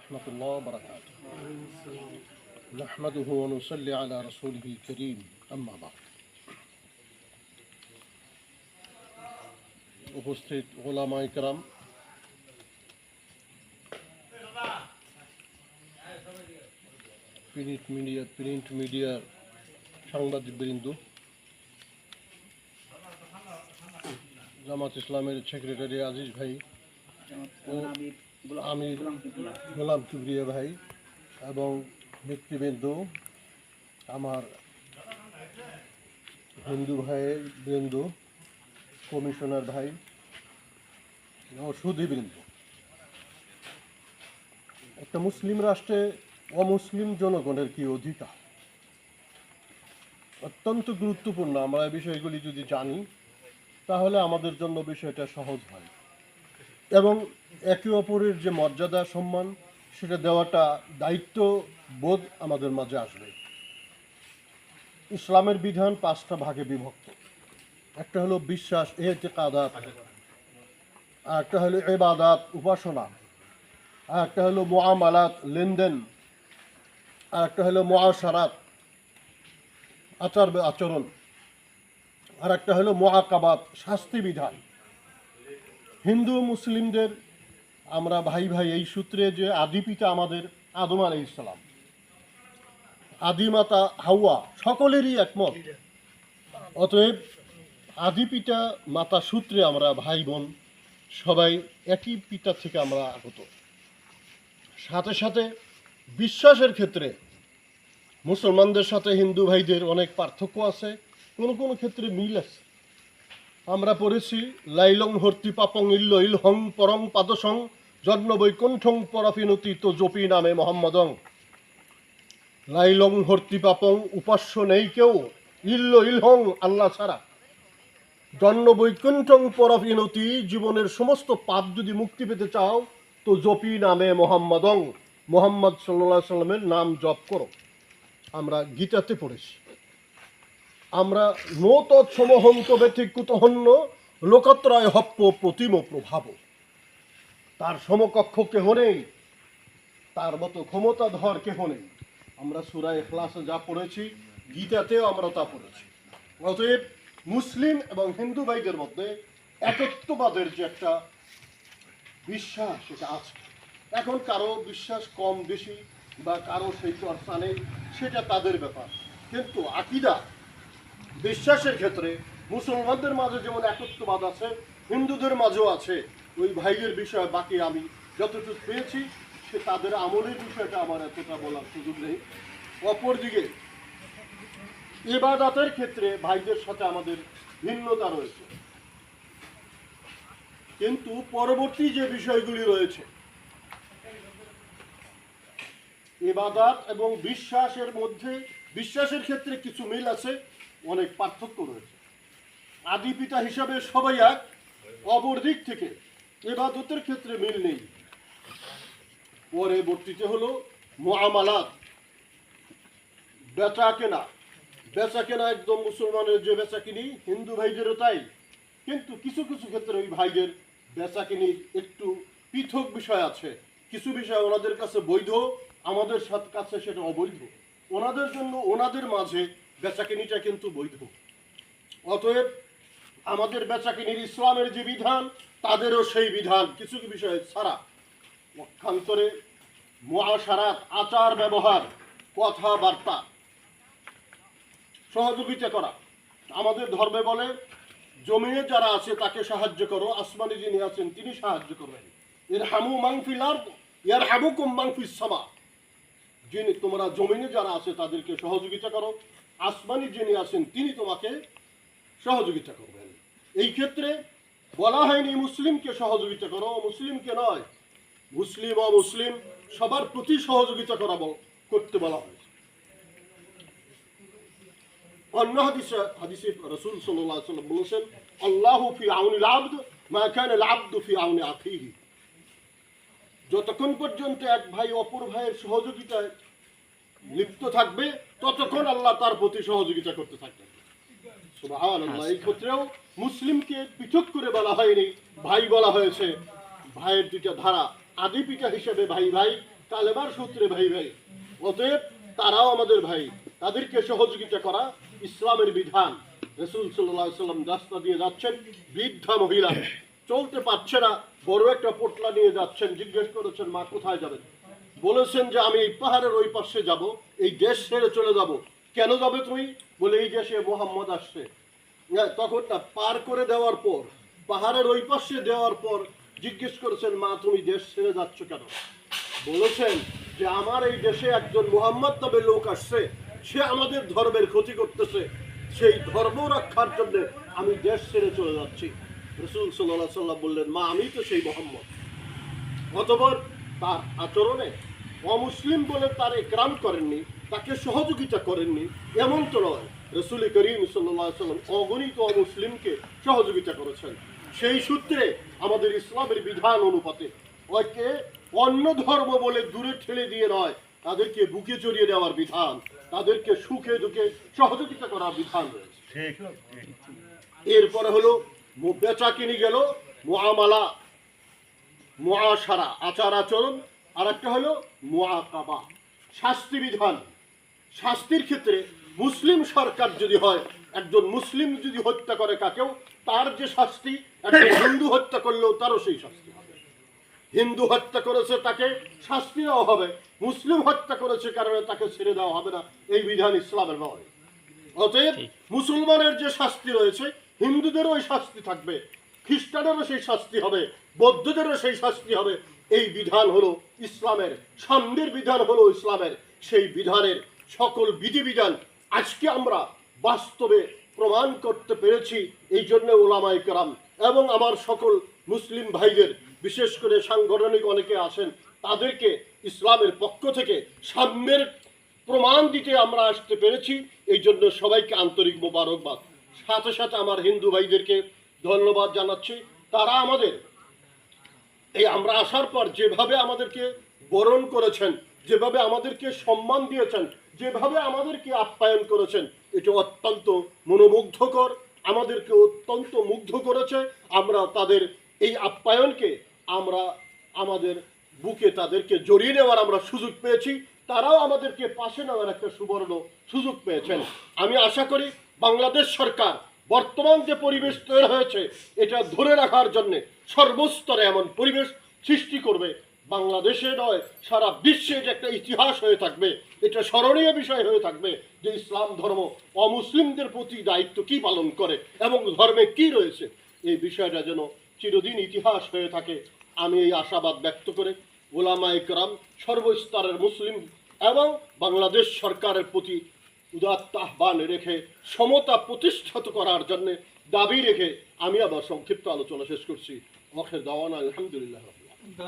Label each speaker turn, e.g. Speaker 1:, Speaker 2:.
Speaker 1: ورحمة الله وبركاته نحمده ونصلي على رسوله الكريم أما بعد উপস্থিত ওলামা ইকরাম print media print মিডিয়ার সাংবাদিকবৃন্দ জামাত ইসলামের সেক্রেটারি আজিজ ভাই ও আমি গোলাম কিবরিয়া ভাই এবং ব্যক্তিবৃন্দ আমার হিন্দু ভাইয়ের বৃন্দ, কমিশনার ভাই সুধীবৃন্দ। একটা মুসলিম রাষ্ট্রে অমুসলিম জনগণের কি অধিকার? অত্যন্ত গুরুত্বপূর্ণ। আমরা এই বিষয়গুলি যদি জানি, তাহলে আমাদের জন্য বিষয়টা সহজ হয়। এবং একে অপরের যে মর্যাদা, সম্মান, সেটা দেওয়াটা দায়িত্ব বোধ আমাদের মাঝে আসবে। ইসলামের বিধান পাঁচটা ভাগে বিভক্ত। একটা হলো বিশ্বাস এতেকাদাত আর একটা হলো এবাদাত উপাসনা, আর একটা হলো মোয়ামালাত লেনদেন, আর একটা হলো মহাসারাত আচার আচরণ আর একটা হলো মহাকাবাত শাস্তি বিধান। হিন্দু মুসলিমদের আমরা ভাই ভাই এই সূত্রে যে আদি পিতা আমাদের আদম আলাই ইসলাম আদিমাতা হাওয়া সকলেরই একমত। অতএব আদি পিতা মাতা সূত্রে আমরা ভাই বোন সবাই একই পিতা থেকে আমরা আগত। সাথে সাথে বিশ্বাসের ক্ষেত্রে মুসলমানদের সাথে হিন্দু ভাইদের অনেক পার্থক্য আছে, কোনো কোনো ক্ষেত্রে মিল আছে। আমরা পড়েছি, লাইলং হর্তি পাপং ইল্ল ইল হং পরং পাদসং, জন্ম বৈকুণ্ঠং পরফিনতি তো জপি নামে মোহাম্মদং। লাইলং হর্তি পাপং উপাস্য নেই কেউ ইল্ল ইলহং আল্লাহ ছাড়া। জন্ম বৈকুণ্ঠং পরফিনতি, জীবনের সমস্ত পাপ যদি মুক্তি পেতে চাও, তো জপি নামে মোহাম্মদং। মোহাম্মদ সাল্লাহ সাল্লামের নাম জপ করো। আমরা গীতাতে পড়েছি। আমরা নো তৎসমহন্ত ব্যতিকুতহন্য লোকত্রয় হপ্প প্রতিম প্রভাব। তার সমকক্ষ কেহ নেই, তার মতো ক্ষমতাধর কেহ নেই। আমরা সুরায় ক্লাসে যা পড়েছি, গীতাতেও আমরা তা পড়েছি। অতএব মুসলিম এবং হিন্দু ভাইদের মধ্যে একত্ববাদের যে একটা বিশ্বাস সেটা আছে। এখন কারও বিশ্বাস কম বেশি বা কারও সেই চর্চা নেই, সেটা তাদের ব্যাপার। কিন্তু আকিদা বিশ্বাসের ক্ষেত্রে মুসলমানদের মাঝে যেমন একত্ববাদ আছে, হিন্দুদের মাঝেও আছে, ওই ভাইয়ের বিষয়ে বাকি আমি যতটুকু পেয়েছি, সে তাদের আমলের বিষয়টা আমার এতটা বলার সুযোগ নেই। অপরদিকে, এবাদাতের ক্ষেত্রে ভাইদের সাথে আমাদের ভিন্নতা রয়েছে। কিন্তু পরবর্তী যে বিষয়গুলি রয়েছে, এবাদাত এবং বিশ্বাসের মধ্যে বিশ্বাসের ক্ষেত্রে কিছু মিল আছে, অনেক পার্থক্য রয়েছে। আদি পিতা হিসাবে সবাই এক, অপর দিক থেকে এবাদতের ক্ষেত্রে মিল নেই। পরবর্তীতে হলো মোয়ামালাত বেচা কেনা। বেচা কেনা একদম মুসলমানের যে বেচা কিনি, হিন্দু ভাইদেরও তাই। কিন্তু কিছু কিছু ক্ষেত্রে ওই ভাইদের বেচা কিনির একটু পৃথক বিষয় আছে। কিছু বিষয় ওনাদের কাছে বৈধ, আমাদের সাথে কাছে সেটা অবৈধ। ওনাদের জন্য, ওনাদের মাঝে বেচাকিনিটা কিন্তু বৈধ। অতএব আমাদের বেচাকিনির ইসলামের যে বিধান, তাদেরও সেই বিধান। কিছু বিষয়? ছাড়া পক্ষান্তরে মহাসারাত, আচার ব্যবহার, কথাবার্তা, সহযোগিতা করা। আমাদের ধর্মে বলে, জমিনে যারা আছে তাকে সাহায্য করো, আসমানে যিনি আছেন তিনি সাহায্য করবেন। এর হামু মাংফিল আর ইয়ার হামু কুম মাংফিস সামা। যিনি তোমরা জমিনে যারা আছে তাদেরকে সহযোগিতা করো। আসমানি যিনি আছেন, তিনি তোমাকে সহযোগিতা করবেন। এই ক্ষেত্রে বলা হয়নি মুসলিমকে সহযোগিতা করো, মুসলিমকে নয়। মুসলিম ও মুসলিম, সবার প্রতি সহযোগিতা করা করতে বলা হয়েছে। অন্য হাদিসে হাদিসে রসুল সাল্লাম বলেছেন, আল্লাহ ফি আউনিল আব্দ, মা কান আল ফি আউনি আখিহি। যতক্ষণ পর্যন্ত এক ভাই অপর ভাইয়ের সহযোগিতায় লিপ্ত থাকবে, ততক্ষণ আল্লাহ তার প্রতি সহযোগিতা করতে সুবহানাল্লাহ, এই ক্ষেত্রেও মুসলিমকে পৃথক করে বলা হয়নি, ভাই বলা হয়েছে, ভাইয়ের দুইটা ধারা আদি পিতা হিসেবে ভাই ভাই কালেবার সূত্রে ভাই ভাই। অতএব তারাও আমাদের ভাই, তাদেরকে সহযোগিতা করা ইসলামের বিধান। রসুল সাল্লাহ সাল্লাম রাস্তা দিয়ে যাচ্ছেন বৃদ্ধা মহিলা। চলতে পারছে না। বড় একটা পোটলা নিয়ে যাচ্ছেন জিজ্ঞেস করেছেন মা কোথায় যাবেন? বলেছেন যে আমি এই পাহাড়ের ওই পাশে যাব এই দেশ ছেড়ে চলে যাব। কেন যাবে তুমি বলে এই দেশে মোহাম্মদ আসছে। হ্যাঁ, তখন না পার করে দেওয়ার পর পাহাড়ের ওই পাশে দেওয়ার পর জিজ্ঞেস করেছেন মা তুমি দেশ ছেড়ে যাচ্ছ কেন? বলেছেন যে আমার এই দেশে একজন মোহাম্মদ তবে লোক আসছে সে আমাদের ধর্মের ক্ষতি করতেছে। সেই ধর্ম রক্ষার জন্য আমি দেশ ছেড়ে চলে যাচ্ছি। রসুল সাল্লাহ সাল্লাম বললেন মা আমি তো সেই মোহাম্মদ। অতপর তার আচরণে অমুসলিম বলে তার একরাম করেননি তাকে সহযোগিতা করেননি এমন তো নয়। রসুল করিম সাল্লাহ সাল্লাম অগণিত অমুসলিমকে সহযোগিতা করেছেন। সেই সূত্রে আমাদের ইসলামের বিধান অনুপাতে ওকে অন্য ধর্ম বলে দূরে ঠেলে দিয়ে নয় তাদেরকে বুকে জড়িয়ে দেওয়ার বিধান তাদেরকে সুখে দুঃখে সহযোগিতা করার বিধান রয়েছে। এরপরে হলো বেচা কিনি গেল মুআমালা মুআশারা আচার আচরণ। আর একটা হলো মুআকাবা শাস্তি বিধান। শাস্তির ক্ষেত্রে মুসলিম সরকার যদি হয় একজন মুসলিম যদি হত্যা করে কাকেও তার যে শাস্তি একজন হিন্দু হত্যা করলেও তারও সেই শাস্তি হবে। হিন্দু হত্যা করেছে তাকে শাস্তি দেওয়া হবে। মুসলিম হত্যা করেছে কারণে তাকে ছেড়ে দেওয়া হবে না। এই বিধান ইসলামের নয়। অতএব মুসলমানের যে শাস্তি রয়েছে হিন্দুদেরও ওই শাস্তি থাকবে, খ্রিস্টানেরও সেই শাস্তি হবে, বৌদ্ধদেরও সেই শাস্তি হবে। এই বিধান হলো ইসলামের সাম্যের বিধান হলো ইসলামের। সেই বিধানের সকল বিধিবিধান আজকে আমরা বাস্তবে প্রমাণ করতে পেরেছি, এই জন্য ওলামাই কেরাম এবং আমার সকল মুসলিম ভাইদের, বিশেষ করে সাংগঠনিক অনেকে আছেন, তাদেরকে ইসলামের পক্ষ থেকে সাম্যের প্রমাণ দিতে আমরা আসতে পেরেছি। এই জন্য সবাইকে আন্তরিক মোবারকবাদ। সাথে সাথে আমার হিন্দু ভাইদেরকে ধন্যবাদ জানাচ্ছি। তারা আমাদের, এই আমরা আসার পর যেভাবে আমাদেরকে বরণ করেছেন, যেভাবে আমাদেরকে সম্মান দিয়েছেন, যেভাবে আমাদেরকে আপ্যায়ন করেছেন, এটা অত্যন্ত মনোমুগ্ধকর, আমাদেরকে অত্যন্ত মুগ্ধ করেছে। আমরা তাদের এই আপ্যায়নকে আমরা আমাদের বুকে তাদেরকে জড়িয়ে নেওয়ার আমরা সুযোগ পেয়েছি। তারাও আমাদেরকে পাশে নেওয়ার একটা সুবর্ণ সুযোগ পেয়েছেন। আমি আশা করি বাংলাদেশ সরকার বর্তমান যে পরিবেশ তৈরি হয়েছে, এটা ধরে রাখার জন্য সর্বস্তরে এমন পরিবেশ সৃষ্টি করবে। বাংলাদেশে নয়, সারা বিশ্বে যে একটা ইতিহাস হয়ে থাকবে, এটা স্মরণীয় বিষয় হয়ে থাকবে যে ইসলাম ধর্ম অমুসলিমদের প্রতি দায়িত্ব কি পালন করে এবং ধর্মে কি রয়েছে। এই বিষয়টা যেন চিরদিন ইতিহাস হয়ে থাকে, আমি এই আশাবাদ ব্যক্ত করে ওলামা ইকরাম সর্বস্তরের মুসলিম এবং বাংলাদেশ সরকারের প্রতি উদাত্ত আহ্বান রেখে সমতা প্রতিষ্ঠিত করার জন্য দাবি রেখে আমি আবার সংক্ষিপ্ত আলোচনা শেষ করছি। অখের দাওয়ান আলহামদুলিল্লাহ।